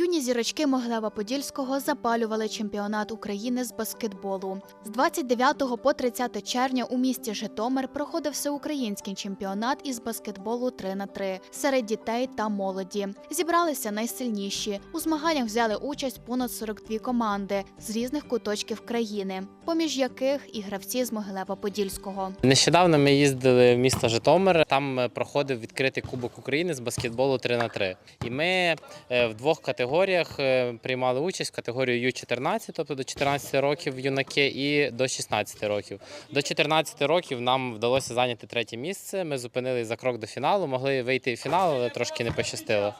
Юні зірочки Могилева-Подільського запалювали чемпіонат України з баскетболу. З 29 по 30 червня у місті Житомир проходив всеукраїнський чемпіонат із баскетболу 3 на 3 серед дітей та молоді. Зібралися найсильніші. У змаганнях взяли участь понад 42 команди з різних куточків країни, поміж яких і гравці з Могилева-Подільського. Нещодавно ми їздили в місто Житомир. Там е, проходив відкритий Кубок України з баскетболу 3 на 3 І ми е, в двох категоріях е, приймали участь: в категорію Ю-14, тобто до 14 років юнаки, і до 16 років. До 14 років нам вдалося зайняти третє місце. Ми зупинились за крок до фіналу, могли вийти в фінал, але трошки не пощастило.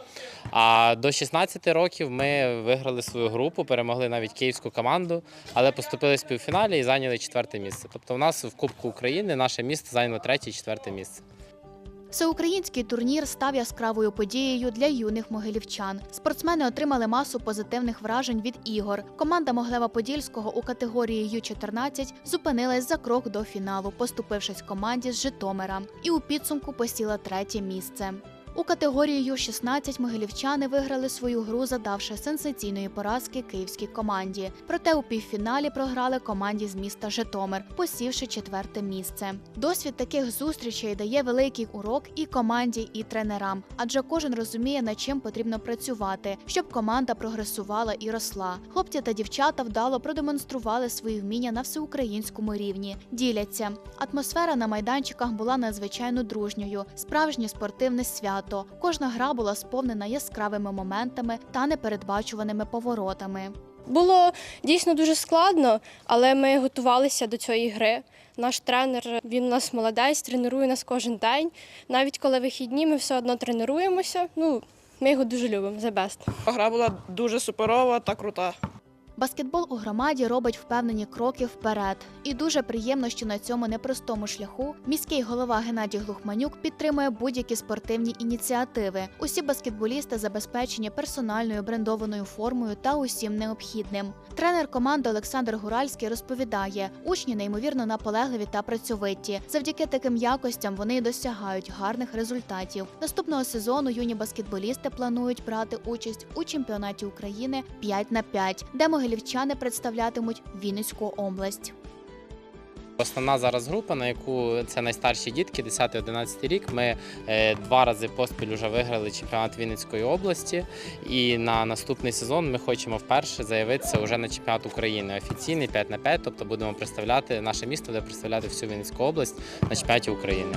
А до 16 років ми виграли свою групу, перемогли навіть київську команду, але поступили в півфіналі і зайняли четверте місце. Тобто, в нас в Кубку України наше місто зайняло третє і четверте місце. Всеукраїнський турнір став яскравою подією для юних могилівчан. Спортсмени отримали масу позитивних вражень від ігор. Команда Моглева-Подільського у категорії Ю-14 зупинилась за крок до фіналу, поступившись команді з Житомира, і у підсумку посіла третє місце. У категорії Ю-16 могилівчани виграли свою гру, задавши сенсаційної поразки київській команді. Проте у півфіналі програли команді з міста Житомир, посівши четверте місце. Досвід таких зустрічей дає великий урок і команді, і тренерам, адже кожен розуміє, над чим потрібно працювати, щоб команда прогресувала і росла. Хлопці та дівчата вдало продемонстрували свої вміння на всеукраїнському рівні. Діляться. Атмосфера на майданчиках була надзвичайно дружньою, справжнє спортивне свято. Кожна гра була сповнена яскравими моментами та непередбачуваними поворотами. Було дійсно дуже складно, але ми готувалися до цієї гри. Наш тренер він у нас молодець, тренує нас кожен день. Навіть коли вихідні, ми все одно тренуємося. Ну, ми його дуже любимо. The best. Гра була дуже суперова та крута. Баскетбол у громаді робить впевнені кроки вперед, і дуже приємно, що на цьому непростому шляху міський голова Геннадій Глухманюк підтримує будь-які спортивні ініціативи. Усі баскетболісти забезпечені персональною брендованою формою та усім необхідним. Тренер команди Олександр Гуральський розповідає, учні неймовірно наполегливі та працьовиті. Завдяки таким якостям вони досягають гарних результатів. Наступного сезону юні баскетболісти планують брати участь у чемпіонаті України 5 на 5, де могилівчани представлятимуть Вінницьку область. Основна зараз група, на яку це найстарші дітки, 10-11 рік. Ми е, два рази поспіль вже виграли чемпіонат Вінницької області. І на наступний сезон ми хочемо вперше заявитися вже на чемпіонат України офіційний 5 на 5, тобто будемо представляти наше місто, буде представляти всю Вінницьку область на чемпіонаті України.